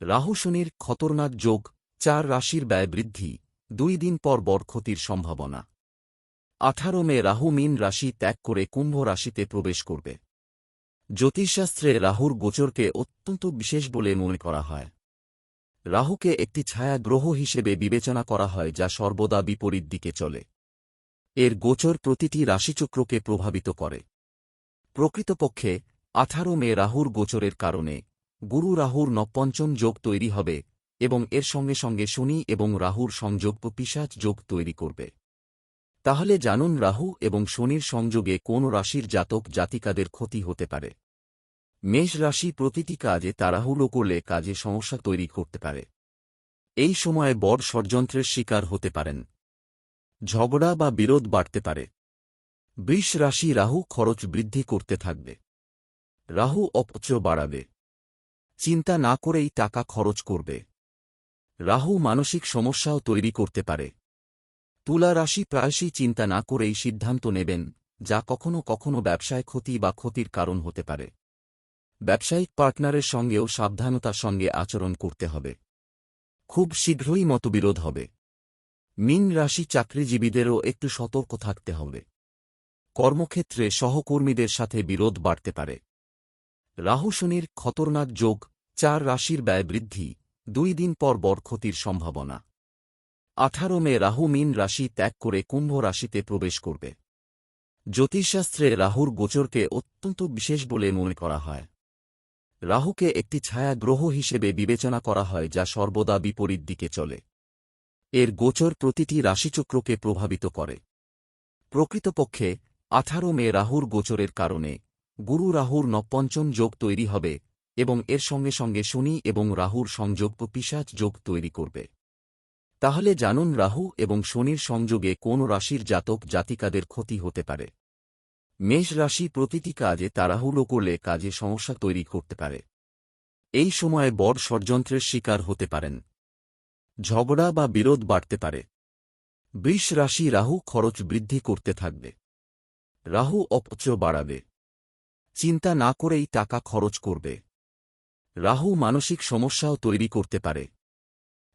রাহু শনির খতরনাক যোগ চার রাশির ব্যয় বৃদ্ধি, দুই দিন পর বড় ক্ষতির সম্ভাবনা। আঠারো মে রাহু মিন রাশি ত্যাগ করে কুম্ভ রাশিতে প্রবেশ করবে। জ্যোতিষশাস্ত্রে রাহুর গোচরকে অত্যন্ত বিশেষ বলে মনে করা হয়। রাহুকে একটি ছায়া গ্রহ হিসেবে বিবেচনা করা হয় যা সর্বদা বিপরীত দিকে চলে। এর গোচর প্রতিটি রাশিচক্রকে প্রভাবিত করে। প্রকৃতপক্ষে আঠারো মে রাহুর গোচরের কারণে গুরু রাহুর নপঞ্চম যোগ তৈরি হবে এবং এর সঙ্গে সঙ্গে শনি এবং রাহুর সংযোগ পিসাচ যোগ তৈরি করবে। তাহলে জানুন রাহু এবং শনির সংযোগে কোন রাশির জাতক জাতিকাদের ক্ষতি হতে পারে। মেষ রাশি প্রতিটি কাজে তাড়াহুড়ো করলে কাজে সমস্যা তৈরি করতে পারে। এই সময়ে বড় ষড়যন্ত্রের শিকার হতে পারেন। ঝগড়া বা বিরোধ বাড়তে পারে। বৃষ রাশি রাহু খরচ বৃদ্ধি করতে থাকবে। রাহু অপচ বাড়াবে। চিন্তা না করেই টাকা খরচ করবে। রাহু মানসিক সমস্যাও তৈরি করতে পারে। তুলা রাশি প্রায়শই চিন্তা না করেই সিদ্ধান্ত নেবেন, যা কখনো কখনো ব্যবসায় ক্ষতি বা ক্ষতির কারণ হতে পারে। ব্যবসায়িক পার্টনারের সঙ্গেও সাবধানতার সঙ্গে আচরণ করতে হবে। খুব শীঘ্রই মতবিরোধ হবে। মিন রাশি চাকরিজীবীদেরও একটু সতর্ক থাকতে হবে। কর্মক্ষেত্রে সহকর্মীদের সাথে বিরোধ বাড়তে পারে। রাহু শনির খতরনাক যোগ চার রাশির ব্যয় বৃদ্ধি, দুই দিন পর বরক্ষতির সম্ভাবনা। আঠারো মে রাহু মিন রাশি ত্যাগ করে কুম্ভ রাশিতে প্রবেশ করবে। জ্যোতিষশাস্ত্রে রাহুর গোচরকে অত্যন্ত বিশেষ বলে মনে করা হয়। রাহুকে একটি ছায়া গ্রহ হিসেবে বিবেচনা করা হয় যা সর্বদা বিপরীত দিকে চলে। এর গোচর প্রতিটি রাশিচক্রকে প্রভাবিত করে। প্রকৃতপক্ষে আঠারো মে রাহুর গোচরের কারণে গুরু রাহুর নপঞ্চম যোগ তৈরি হবে এবং এর সঙ্গে সঙ্গে শনি এবং রাহুর সংযোগ পিসাচ যোগ তৈরি করবে। তাহলে জানুন রাহু এবং শনির সংযোগে কোন রাশির জাতক জাতিকাদের ক্ষতি হতে পারে। মেষ রাশি প্রতিটি কাজে তাড়াহুড়ো করলে কাজে সমস্যা তৈরি করতে পারে। এই সময়ে বড় ষড়যন্ত্রের শিকার হতে পারেন। ঝগড়া বা বিরোধ বাড়তে পারে। বৃষ রাশি রাহু খরচ বৃদ্ধি করতে থাকবে। রাহু অপচ বাড়াবে। চিন্তা না করেই টাকা খরচ করবে। রাহু মানসিক সমস্যাও তৈরি করতে পারে।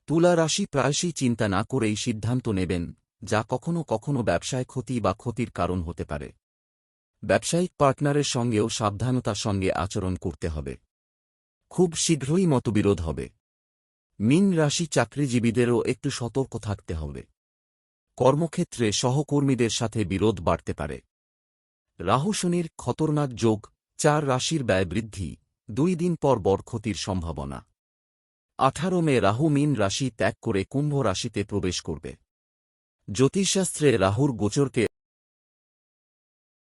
তুলা রাশি প্রায়শই চিন্তা না করেই সিদ্ধান্ত নেবেন, যা কখনো কখনো ব্যবসায় ক্ষতি বা ক্ষতির কারণ হতে পারে। ব্যবসায়িক পার্টনারের সঙ্গেও সাবধানতার সঙ্গে আচরণ করতে হবে। খুব শীঘ্রই মতবিরোধ হবে। মিন রাশি চাকরিজীবীদেরও একটু সতর্ক থাকতে হবে। কর্মক্ষেত্রে সহকর্মীদের সাথে বিরোধ বাড়তে পারে। রাহু শনির খতরনাক যোগ চার রাশির ব্যয় বৃদ্ধি, দুই দিন পর বরক্ষতির সম্ভাবনা। আঠারো মে রাহু মিন রাশি ত্যাগ করে কুম্ভ রাশিতে প্রবেশ করবে। জ্যোতিষশাস্ত্রে রাহুর গোচরকে